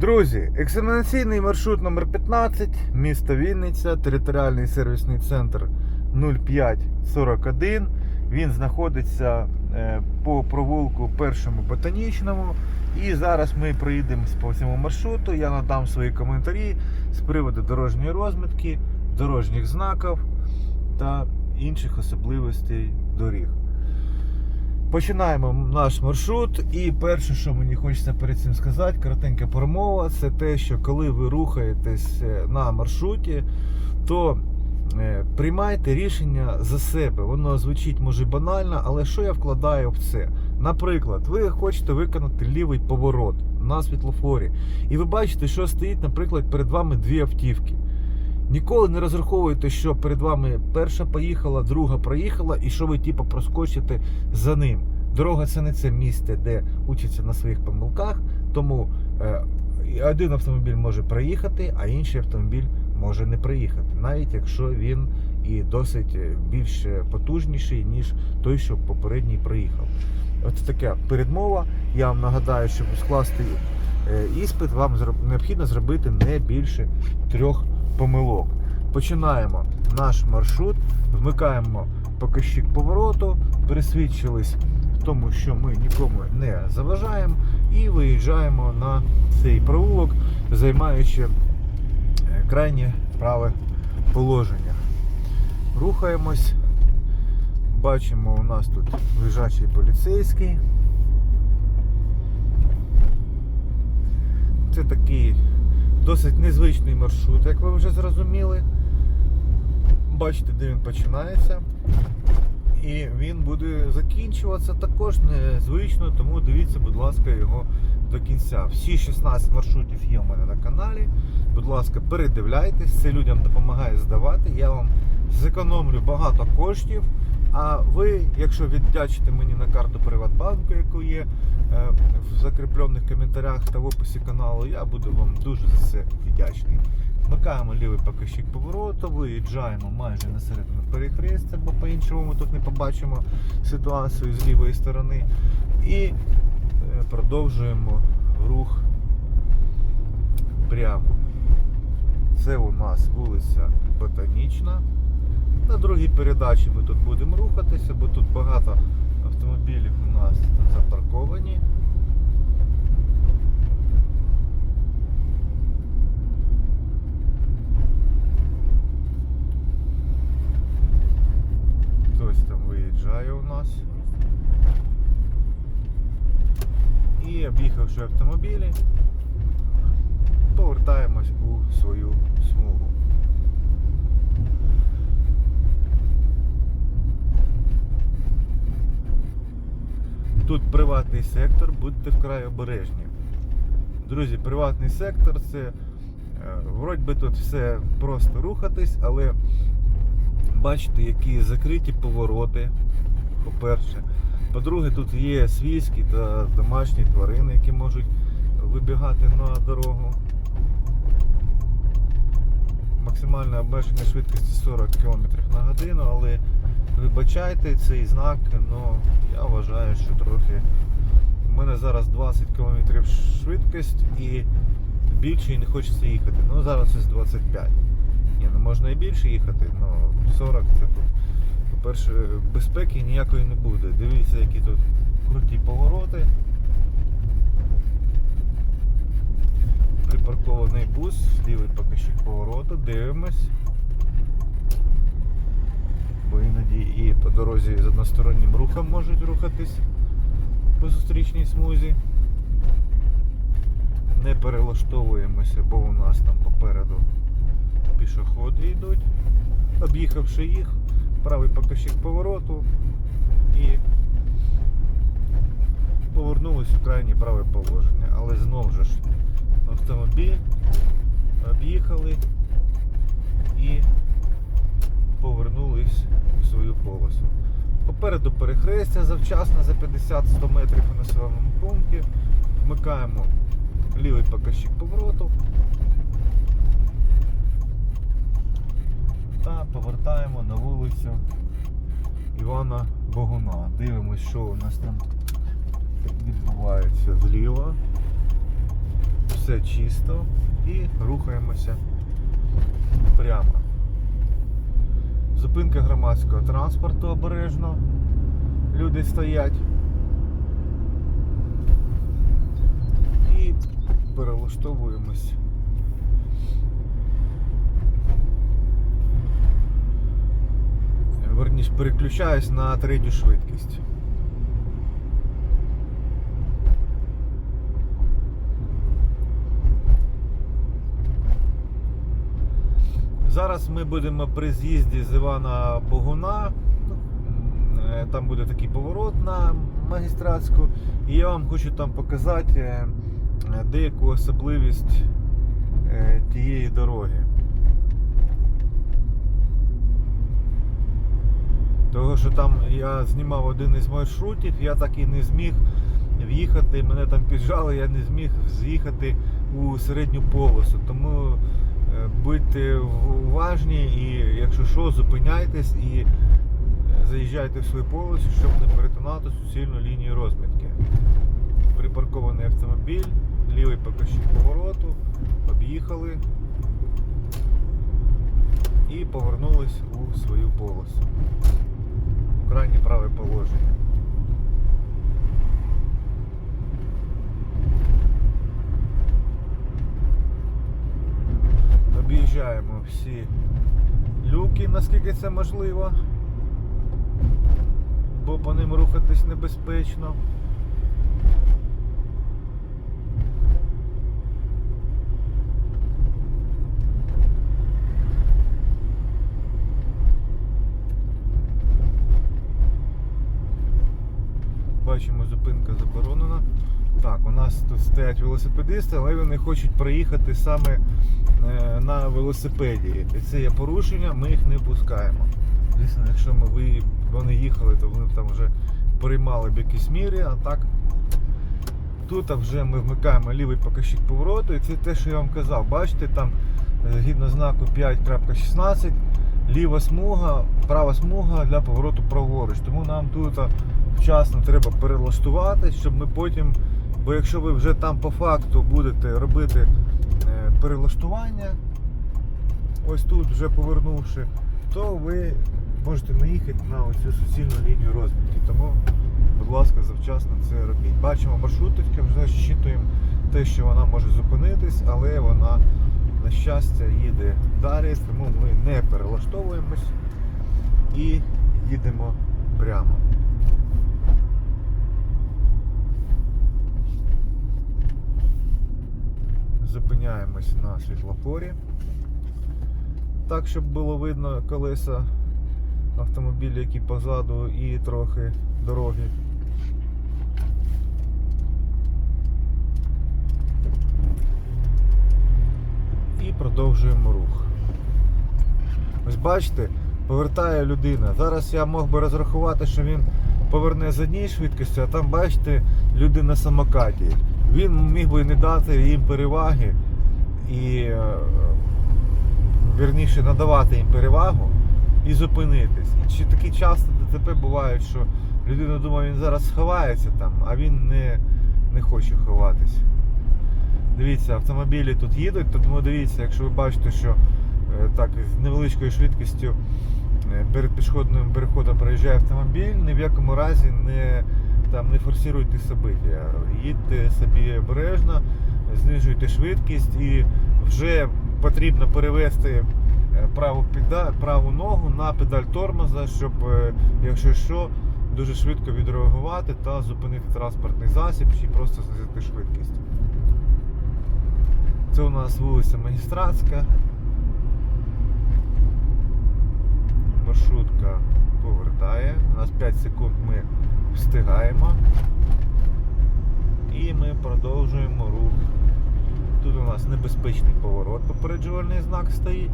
Друзі, екзаменаційний маршрут номер 15 місто Вінниця, територіальний сервісний центр 0541. Він знаходиться е, по провулку першому ботанічному. І зараз ми проїдемо по цьому маршруту. Я надам свої коментарі з приводу дорожньої розмітки, дорожніх знаків та інших особливостей доріг. Починаємо наш маршрут. І перше, що мені хочеться перед цим сказати, коротенька промова, це те, що коли ви рухаєтесь е, на маршруті, то е, приймайте рішення за себе. Воно звучить може банально, але що я вкладаю в це? Наприклад, ви хочете виконати лівий поворот на світлофорі, і ви бачите, що стоїть, наприклад, перед вами дві автівки. Ніколи не розраховуйте, що перед вами перша поїхала, друга проїхала, і що ви типу проскочите за ним. Дорога це не це місце, де учаться на своїх помилках. Тому е, один автомобіль може проїхати, а інший автомобіль може не проїхати, навіть якщо він і досить е, більш потужніший, ніж той, що попередній проїхав. От така передмова. Я вам нагадаю, щоб скласти е, іспит, вам необхідно зробити не більше трьох помилок. Починаємо наш маршрут, вмикаємо показчик повороту, пересвідчились в тому, що ми нікому не заважаємо, і виїжджаємо на цей провулок, займаючи е, крайнє праве положення. Рухаємось. Бачимо, у нас тут лежачий поліцейський. Це такий досить незвичний маршрут, як ви вже зрозуміли. Бачите, де він починається. І він буде закінчуватися також незвично, тому дивіться, будь ласка, його до кінця. Всі 16 маршрутів є у мене на каналі. Будь ласка, передивляйтесь, це людям допомагає здавати. Я вам зекономлю багато коштів. А ви, якщо віддячите мені на карту Приватбанку, яку є в закріплених коментарях та в описі каналу, я буду вам дуже за це вдячний. Вмикаємо лівий показчик повороту, виїжджаємо майже на середину перехрестя, бо по-іншому ми тут не побачимо ситуацію з лівої сторони. І е, продовжуємо рух прямо. Це у нас вулиця Ботанічна. На другій передачі ми тут будемо рухатися, бо тут багато автомобілів у нас запарковані. Хтось там виїжджає у нас. І об'їхавши автомобілі, повертаємось у свою смугу. Тут приватний сектор, будьте вкрай обережні. Друзі, приватний сектор це е, вроді би тут все просто рухатись, але бачите, які закриті повороти. По-перше. По-друге, тут є свійські та домашні тварини, які можуть вибігати на дорогу. Максимальне обмеження швидкості 40 км на годину, але вибачайте цей знак, ну я вважаю, що трохи. У мене зараз 20 км швидкість і більше не хочеться їхати. Ну зараз ось 25. Ні, ну можна і більше їхати, але 40 це тут. По-перше, безпеки ніякої не буде. Дивіться, які тут круті повороти. Припаркований бус, лівий показчик повороту, дивимось. Бо іноді і по дорозі з одностороннім рухом можуть рухатись по зустрічній смузі. Не перелаштовуємося, бо у нас там попереду пішоходи йдуть. Об'їхавши їх, правий показчик повороту і повернулись в крайнє праве положення. Але знову ж автомобіль об'їхали і повернулись в. Попереду перехрестя завчасно за 50-100 метрів у населеному пункті. Вмикаємо лівий показчик повороту та повертаємо на вулицю Івана Богуна. Дивимось, що у нас там відбувається зліва. Все чисто і рухаємося прямо. Зупинка громадського транспорту обережно. Люди стоять. І перелаштовуємось. Верніше переключаюсь на третю швидкість. Зараз ми будемо при з'їзді з Івана Богуна. Е, Там буде такий поворот на магістратську. І я вам хочу там показати е, деяку особливість е, тієї дороги. Того, що там я знімав один із маршрутів, я так і не зміг в'їхати, мене там піджали, я не зміг з'їхати у середню полосу. Тому будьте уважні і якщо що, зупиняйтесь і е, заїжджайте в свою полосу, щоб не перетинати суцільну лінію розмітки. Припаркований автомобіль, лівий покажчик повороту, об'їхали і повернулись у свою полосу. Крайнє праве положення. Об'їжджаємо всі люки, наскільки це можливо, бо по ним рухатись небезпечно. Бачимо, зупинка заборонена. Так, у нас тут стоять велосипедисти, але вони хочуть проїхати саме е, на велосипеді. І це є порушення, ми їх не пускаємо. Звісно, якщо ми ви, вони їхали, то вони там вже приймали б якісь міри, а так тут вже ми вмикаємо лівий покажчик повороту, і це те, що я вам казав. Бачите, там е, згідно знаку 5.16 ліва смуга, права смуга для повороту праворуч. Тому нам тут вчасно треба перелаштувати, щоб ми потім. Бо якщо ви вже там по факту будете робити е, перелаштування, ось тут вже повернувши, то ви можете наїхати на оцю суцільну лінію розмітки. Тому, будь ласка, завчасно це робіть. Бачимо маршруточки, вже щитуємо те, що вона може зупинитись, але вона, на щастя, їде далі, тому ми не перелаштовуємось і їдемо прямо. Зупиняємось на світлофорі. Так, щоб було видно колеса автомобіля, які позаду, і трохи дороги. І продовжуємо рух. Ось бачите, повертає людина. Зараз я мог би розрахувати, що він поверне з однією швидкістю, а там, бачите, люди на самокаті. Він міг би не дати їм переваги і е, вірніше надавати їм перевагу і зупинитись. Чи такі часто ДТП бувають, що людина думає, він зараз сховається там, а він не, не хоче ховатись. Дивіться, автомобілі тут їдуть, тому дивіться, якщо ви бачите, що е, так з невеличкою швидкістю перед пішохідним переходом проїжджає автомобіль, ні в якому разі не, там, не форсируйте собиття. Їдьте собі обережно, знижуйте швидкість і вже потрібно перевести е, праву, педаль, праву ногу на педаль тормоза, щоб, е, якщо що, дуже швидко відреагувати та зупинити транспортний засіб чи просто знизити швидкість. Це у нас вулиця Магістратська. Маршрутка повертає. У нас 5 секунд ми встигаємо. І ми продовжуємо рух. Тут у нас небезпечний поворот, попереджувальний знак стоїть.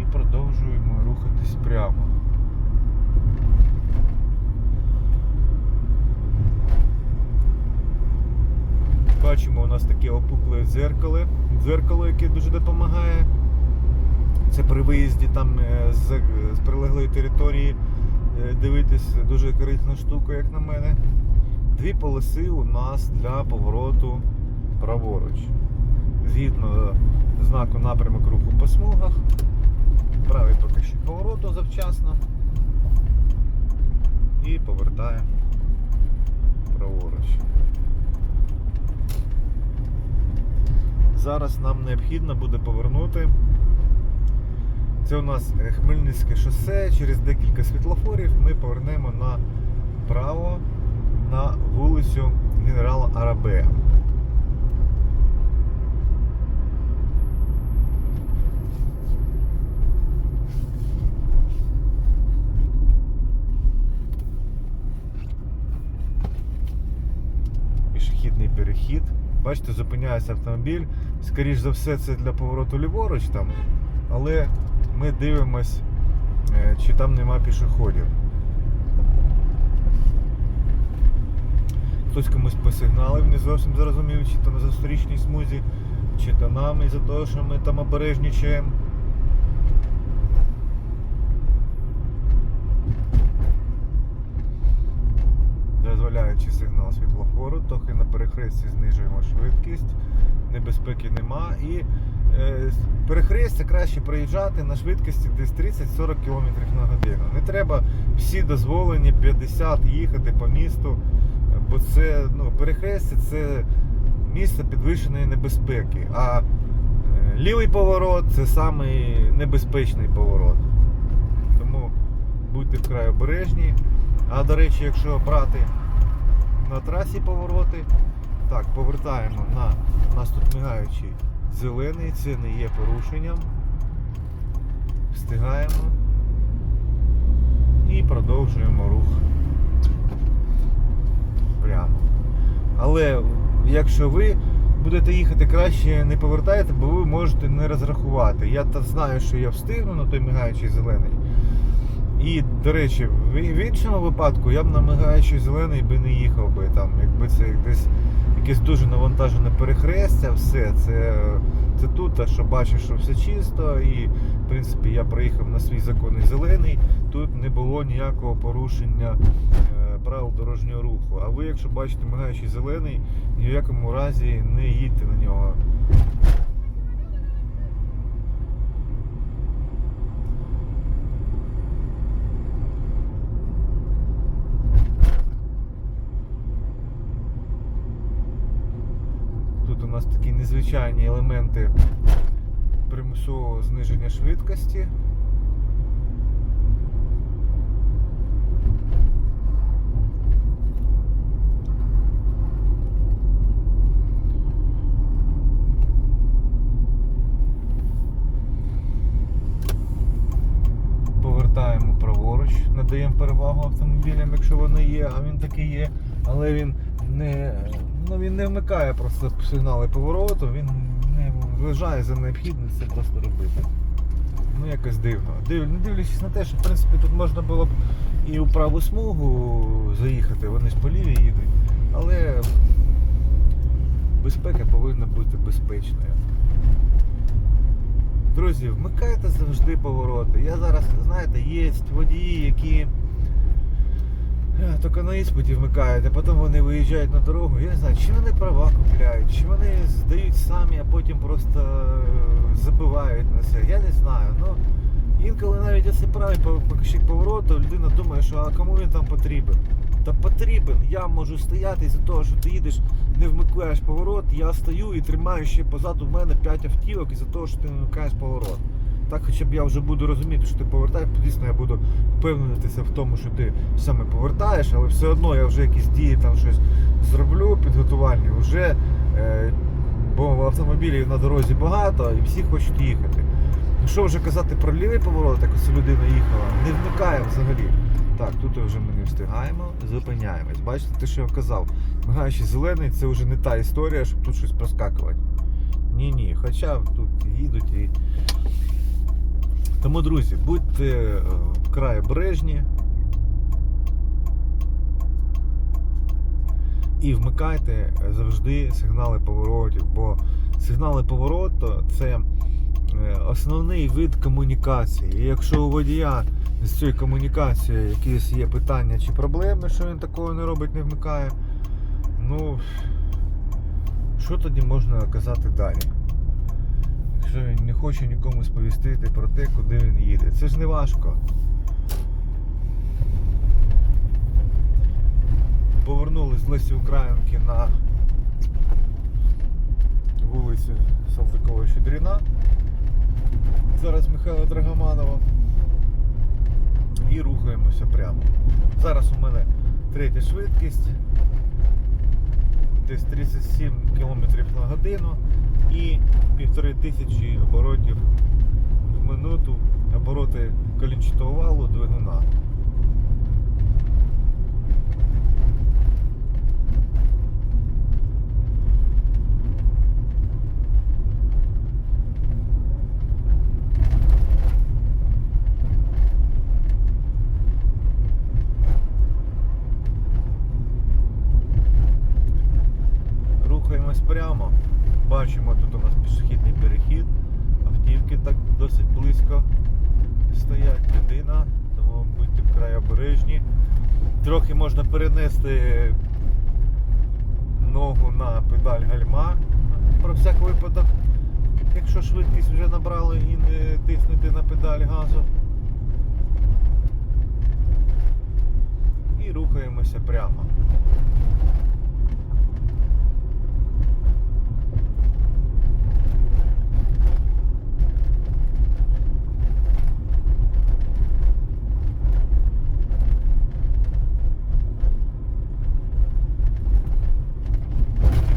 І продовжуємо рухатись прямо. бачимо, у нас таке опукле дзеркало, дзеркало, яке дуже допомагає. Це при виїзді там е, з, з прилеглої території е, дивитись дуже корисна штука, як на мене. Дві полоси у нас для повороту праворуч. Згідно знаку напрямок руху по смугах. Правий поки що повороту завчасно. І повертаємо праворуч. Зараз нам необхідно буде повернути. Це у нас е, Хмельницьке шосе. Через декілька світлофорів ми повернемо направо на вулицю генерала Арабея. Бачите, зупиняється автомобіль. Скоріш за все, це для повороту ліворуч там, але ми дивимось, е, чи там нема пішоходів. Хтось комусь посигналив, не зовсім зрозумів, чи то на зустрічній смузі, чи то нам із-за того, що ми там обережнічаємо. Світлофору, трохи на перехресті знижуємо швидкість, небезпеки нема. І е, перехрестя краще проїжджати на швидкості десь 30-40 км на годину. Не треба всі дозволені 50 їхати по місту, бо це ну, перехрестя це місце підвищеної небезпеки. А е, лівий поворот це самий небезпечний поворот. Будьте вкрай обережні. А до речі, якщо брати на трасі повороти, так, повертаємо на у нас тут мигаючий зелений, це не є порушенням. Встигаємо і продовжуємо рух прямо. Але якщо ви будете їхати краще, не повертайте, бо ви можете не розрахувати. Я знаю, що я встигну на той мигаючий зелений. І, до речі, в іншому випадку я б на мигаючий зелений би не їхав би там, якби це десь якесь дуже навантажене перехрестя, все, це, це тут, а що бачиш, що все чисто, і в принципі я проїхав на свій законний зелений, тут не було ніякого порушення е, правил дорожнього руху. А ви, якщо бачите мигаючий зелений, ні в якому разі не їдьте на нього. Тут у незвичайні елементи примусового зниження швидкості. Повертаємо праворуч, надаємо перевагу автомобілям, якщо вони є, а він таки є, але він не, ну, він не вмикає просто сигнали повороту, він не вважає за необхідне це просто робити. Ну якось дивно. Див, не дивлячись на те, що в принципі тут можна було б і у праву смугу заїхати, вони ж по лівій їдуть, але безпека повинна бути безпечною. Друзі, вмикайте завжди повороти. Я зараз, знаєте, є водії, які тільки на іспиті вмикають, а потім вони виїжджають на дорогу. Я не знаю, чи вони права купляють, чи вони здають самі, а потім просто е, забивають на це. Я не знаю. Ну, інколи навіть якщо правий покажчик повороту, людина думає, що а кому він там потрібен. Та потрібен. Я можу стояти із-за того, що ти їдеш, не вмикаєш поворот, я стою і тримаю ще позаду в мене 5 автівок із-за того, що ти не вмикаєш поворот. Так хоча б я вже буду розуміти, що ти повертаєш, звісно, я буду впевнитися в тому, що ти саме повертаєш, але все одно я вже якісь дії там щось зроблю підготувальні, вже, е, бо автомобілів на дорозі багато і всі хочуть їхати. Що вже казати про лівий поворот, як ось людина їхала, не вмикає взагалі. Так, тут вже ми не встигаємо, зупиняємось. Бачите, те, що я казав, мигаючий зелений це вже не та історія, щоб тут щось проскакувати. Ні-ні, хоча тут їдуть і. Тому, друзі, будьте е, вкрай обережні. І вмикайте завжди сигнали поворотів, бо сигнали повороту це е, основний вид комунікації. І якщо у водія з цією комунікацією якісь є питання чи проблеми, що він такого не робить, не вмикає, ну що тоді можна казати далі? Якщо він не хоче нікому сповістити про те, куди він їде. Це ж не важко. Повернулись з Лесі Українки на вулицю Салтикова Щедріна. Зараз Михайло Драгоманова. І рухаємося прямо. Зараз у мене третя швидкість. Десь 37 км на годину і півтори тисячі оборотів в минуту обороти колінчатого валу двигуна. Рухаємось прямо. Бачимо, тут у нас пішохідний перехід. Автівки так досить близько стоять. Людина, тому будьте вкрай обережні. Трохи можна перенести ногу на педаль гальма всяк випадок. Якщо швидкість вже набрали і не тиснете на педаль газу. І рухаємося прямо.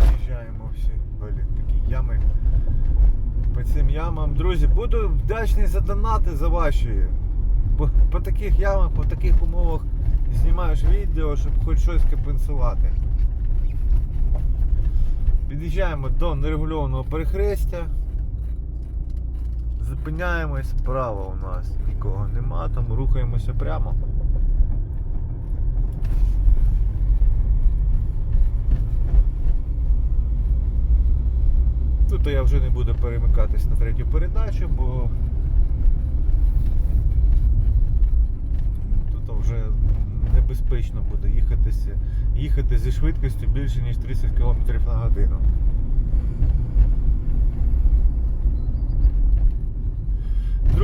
Під'їжджаємо всі блін, такі ями. По цим ямам. Друзі, буду вдячний за донати за ваші. По, по таких ямах, по таких умовах знімаєш відео, щоб хоч щось компенсувати. Під'їжджаємо до нерегульованого перехрестя. Зупиняємось, справа у нас нікого нема, тому рухаємося прямо. Тут я вже не буду перемикатись на третю передачу, бо тут вже небезпечно буде їхатися, їхати зі швидкістю більше ніж 30 км на годину.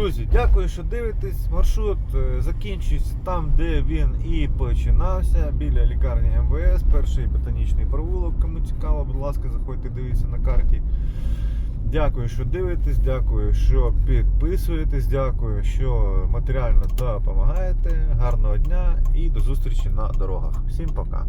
Друзі, дякую, що дивитесь. Маршрут е, закінчується там, де він і починався, біля лікарні МВС, перший ботанічний провулок. Кому цікаво, будь ласка, заходьте, дивіться на карті. Дякую, що дивитесь, дякую, що підписуєтесь, дякую, що матеріально допомагаєте. Гарного дня і до зустрічі на дорогах. Всім пока.